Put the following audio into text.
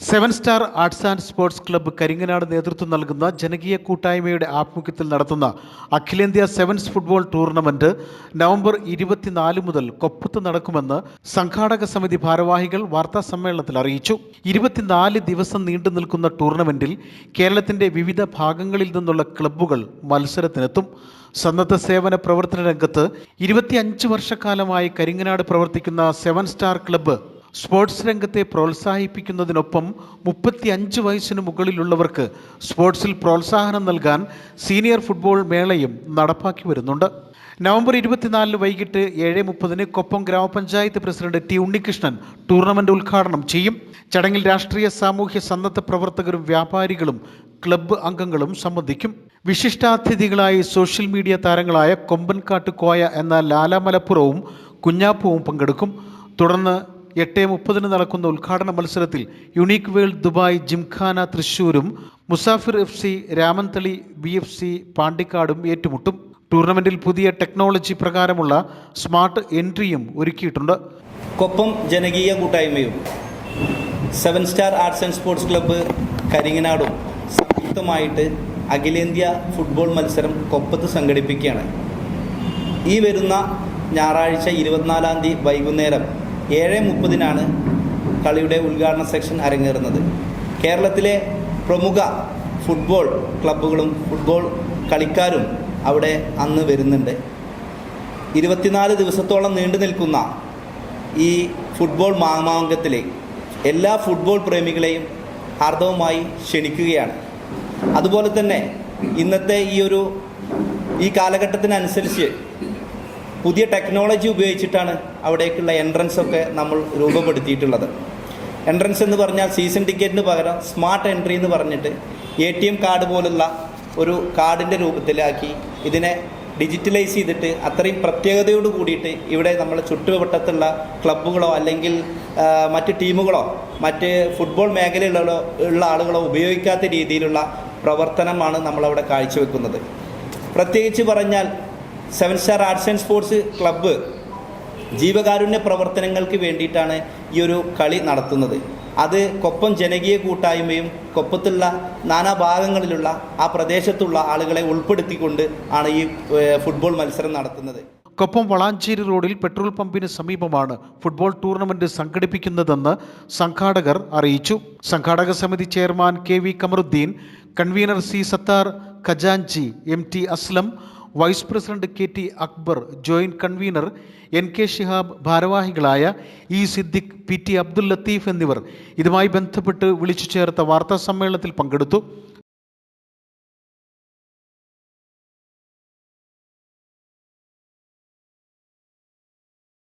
Seven star arts and sports club Karinganad നേതൃത്വം നൽകുന്ന ജനകീയ കൂട്ടായ്മയുടെ ആഭിമുഖ്യത്തിൽ നടത്തുന്ന അഖിലേന്ത്യാ സെവൻസ് ഫുട്ബോൾ ടൂർണമെന്റ് നവംബർ ഇരുപത്തിനാല് മുതൽ കൊപ്പത്ത് നടക്കുമെന്ന് സംഘാടക സമിതി ഭാരവാഹികൾ വാർത്താ സമ്മേളനത്തിൽ അറിയിച്ചു. ഇരുപത്തിനാല് ദിവസം നീണ്ടു നിൽക്കുന്ന ടൂർണമെന്റിൽ കേരളത്തിന്റെ വിവിധ ഭാഗങ്ങളിൽ നിന്നുള്ള ക്ലബ്ബുകൾ മത്സരത്തിനെത്തും. സന്നദ്ധ സേവന പ്രവർത്തന രംഗത്ത് ഇരുപത്തിയഞ്ച് വർഷക്കാലമായി കരിങ്ങനാട് പ്രവർത്തിക്കുന്ന സെവൻ സ്റ്റാർ ക്ലബ്ബ് സ്പോർട്സ് രംഗത്തെ പ്രോത്സാഹിപ്പിക്കുന്നതിനൊപ്പം മുപ്പത്തി അഞ്ച് വയസ്സിന് മുകളിലുള്ളവർക്ക് സ്പോർട്സിൽ പ്രോത്സാഹനം നൽകാൻ സീനിയർ ഫുട്ബോൾ മേളയും നടപ്പാക്കി വരുന്നുണ്ട്. നവംബർ ഇരുപത്തിനാലിന് വൈകിട്ട് ഏഴ് മുപ്പതിന് കൊപ്പം ഗ്രാമപഞ്ചായത്ത് പ്രസിഡന്റ് ടി ഉണ്ണികൃഷ്ണൻ ടൂർണമെന്റ് ഉദ്ഘാടനം ചെയ്യും. ചടങ്ങിൽ രാഷ്ട്രീയ സാമൂഹ്യ സന്നദ്ധ പ്രവർത്തകരും വ്യാപാരികളും ക്ലബ്ബ് അംഗങ്ങളും സംബന്ധിക്കും. വിശിഷ്ടാതിഥികളായി സോഷ്യൽ മീഡിയ താരങ്ങളായ കൊമ്പൻകാട്ട് കോയ എന്ന ലാലാമലപ്പുറവും കുഞ്ഞാപ്പുവും പങ്കെടുക്കും. തുടർന്ന് എട്ട് മുപ്പതിന് നടക്കുന്ന ഉദ്ഘാടന മത്സരത്തിൽ unique world Dubai gymkhana തൃശൂരും Musafir F C Ramanthali B F C പാണ്ടിക്കാടും ഏറ്റുമുട്ടും. ടൂർണമെന്റിൽ പുതിയ ടെക്നോളജി പ്രകാരമുള്ള സ്മാർട്ട് എൻട്രിയും ഒരുക്കിയിട്ടുണ്ട്. കൊപ്പം ജനകീയ കൂട്ടായ്മയും seven star arts and sports club കരിങ്ങനാടും സംയുക്തമായിട്ട് അഖിലേന്ത്യാ ഫുട്ബോൾ മത്സരം കൊപ്പത്ത് സംഘടിപ്പിക്കുകയാണ്. ഈ വരുന്ന ഞായറാഴ്ച ഇരുപത്തിനാലാം തീയതി വൈകുന്നേരം ഏഴ് മുപ്പതിനാണ് കളിയുടെ ഉദ്ഘാടന സെക്ഷൻ അരങ്ങേറുന്നത്. കേരളത്തിലെ പ്രമുഖ ഫുട്ബോൾ ക്ലബ്ബുകളും ഫുട്ബോൾ കളിക്കാരും അവിടെ അന്ന് വരുന്നുണ്ട്. ഇരുപത്തിനാല് ദിവസത്തോളം നീണ്ടു നിൽക്കുന്ന ഈ ഫുട്ബോൾ മാമാങ്കത്തിലെ എല്ലാ ഫുട്ബോൾ പ്രേമികളെയും ഹാർദവമായി ക്ഷണിക്കുകയാണ്. അതുപോലെ തന്നെ ഇന്നത്തെ ഈ ഒരു ഈ കാലഘട്ടത്തിനനുസരിച്ച് പുതിയ ടെക്നോളജി ഉപയോഗിച്ചിട്ടാണ് അവിടേക്കുള്ള എൻട്രൻസ് ഒക്കെ നമ്മൾ രൂപപ്പെടുത്തിയിട്ടുള്ളത്. എൻട്രൻസ് എന്ന് പറഞ്ഞാൽ സീസൺ ടിക്കറ്റിന് പകരം സ്മാർട്ട് എൻട്രി എന്ന് പറഞ്ഞിട്ട് എ ടി എം കാർഡ് പോലുള്ള ഒരു കാർഡിന്റെ രൂപത്തിലാക്കി ഇതിനെ ഡിജിറ്റലൈസ് ചെയ്തിട്ട് അത്രയും പ്രത്യേകതയോട് കൂടിയിട്ട് ഇവിടെ നമ്മൾ ചുറ്റുവട്ടത്തുള്ള ക്ലബ്ബുകളോ അല്ലെങ്കിൽ മറ്റ് ടീമുകളോ മറ്റ് ഫുട്ബോൾ മേഖലയിലുള്ള ഉള്ള ആളുകളോ ഉപയോഗിക്കാത്ത രീതിയിലുള്ള പ്രവർത്തനമാണ് നമ്മളവിടെ കാഴ്ചവെക്കുന്നത്. പ്രത്യേകിച്ച് പറഞ്ഞാൽ seven star arts and sports club ജീവകാരുണ്യ പ്രവർത്തനങ്ങൾക്ക് വേണ്ടിയിട്ടാണ് ഈ ഒരു കളി നടത്തുന്നത്. അത് കൊപ്പം ജനകീയ കൂട്ടായ്മയും കൊപ്പത്തുള്ള നാനാ ഭാഗങ്ങളിലുള്ള ആ പ്രദേശത്തുള്ള ആളുകളെ ഉൾപ്പെടുത്തിക്കൊണ്ട് ആണ് ഈ ഫുട്ബോൾ മത്സരം നടത്തുന്നത്. കൊപ്പം വളാഞ്ചേരി റോഡിൽ പെട്രോൾ പമ്പിന് സമീപമാണ് ഫുട്ബോൾ ടൂർണമെന്റ് സംഘടിപ്പിക്കുന്നതെന്ന് സംഘാടകർ അറിയിച്ചു. സംഘാടക സമിതി chairman K V Kamaruddin convener C Sathar ഖജാൻജി M T Aslam vice president K T Akbar joint convener N K Shihab ഭാരവാഹികളായ E Siddique P T Abdul Latheef എന്നിവർ ഇതുമായി ബന്ധപ്പെട്ട് വിളിച്ചു ചേർത്ത വാർത്താ സമ്മേളനത്തിൽ പങ്കെടുത്തു.